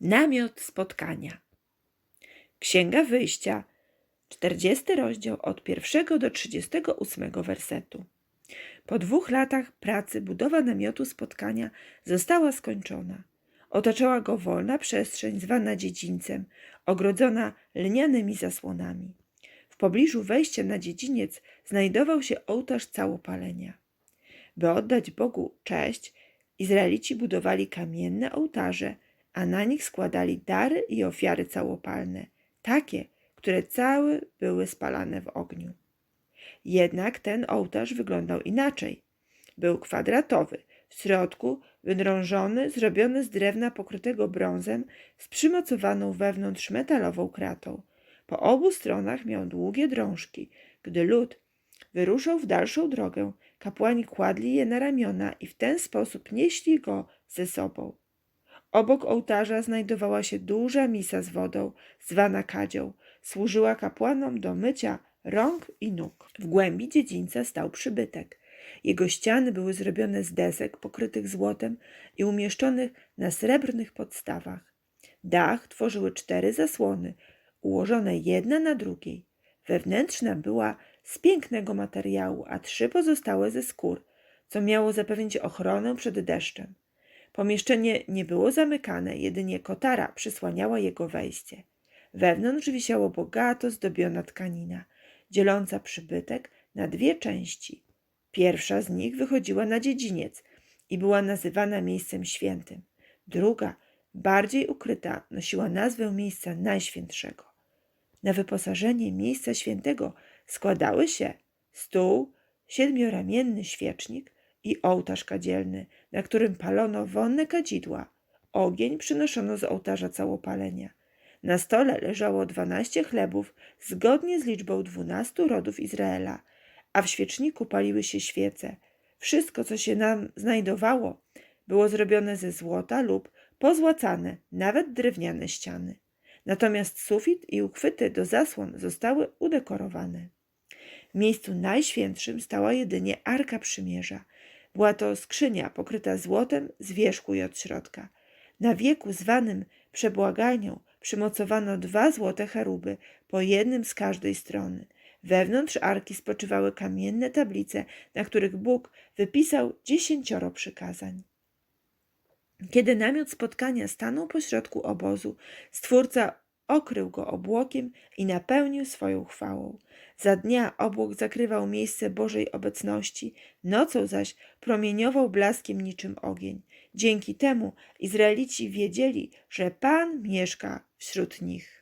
Namiot spotkania. Księga Wyjścia, 40 rozdział od 1 do 38 wersetu. Po dwóch latach pracy budowa namiotu spotkania została skończona. Otaczała go wolna przestrzeń zwana dziedzińcem, ogrodzona lnianymi zasłonami. W pobliżu wejścia na dziedziniec znajdował się ołtarz całopalenia. By oddać Bogu cześć, Izraelici budowali kamienne ołtarze, a na nich składali dary i ofiary całopalne, takie, które całe były spalane w ogniu. Jednak ten ołtarz wyglądał inaczej. Był kwadratowy, w środku wydrążony, zrobiony z drewna pokrytego brązem z przymocowaną wewnątrz metalową kratą. Po obu stronach miał długie drążki. Gdy lud wyruszał w dalszą drogę, kapłani kładli je na ramiona i w ten sposób nieśli go ze sobą. Obok ołtarza znajdowała się duża misa z wodą, zwana kadzią. Służyła kapłanom do mycia rąk i nóg. W głębi dziedzińca stał przybytek. Jego ściany były zrobione z desek pokrytych złotem i umieszczonych na srebrnych podstawach. Dach tworzyły cztery zasłony, ułożone jedna na drugiej. Wewnętrzna była z pięknego materiału, a trzy pozostałe ze skór, co miało zapewnić ochronę przed deszczem. Pomieszczenie nie było zamykane, jedynie kotara przysłaniała jego wejście. Wewnątrz wisiało bogato zdobiona tkanina, dzieląca przybytek na dwie części. Pierwsza z nich wychodziła na dziedziniec i była nazywana miejscem świętym. Druga, bardziej ukryta, nosiła nazwę miejsca najświętszego. Na wyposażenie miejsca świętego składały się stół, siedmioramienny świecznik i ołtarz kadzielny, na którym palono wonne kadzidła. Ogień przynoszono z ołtarza całopalenia. Na stole leżało dwanaście chlebów zgodnie z liczbą dwunastu rodów Izraela, a w świeczniku paliły się świece. Wszystko, co się nam znajdowało, było zrobione ze złota lub pozłacane, nawet drewniane ściany. Natomiast sufit i uchwyty do zasłon zostały udekorowane. W miejscu najświętszym stała jedynie Arka Przymierza. Była to skrzynia pokryta złotem z wierzchu i od środka. Na wieku zwanym przebłagalnią przymocowano dwa złote cheruby, po jednym z każdej strony. Wewnątrz arki spoczywały kamienne tablice, na których Bóg wypisał dziesięcioro przykazań. Kiedy namiot spotkania stanął pośrodku obozu, Stwórca okrył go obłokiem i napełnił swoją chwałą. Za dnia obłok zakrywał miejsce Bożej obecności, nocą zaś promieniował blaskiem niczym ogień. Dzięki temu Izraelici wiedzieli, że Pan mieszka wśród nich.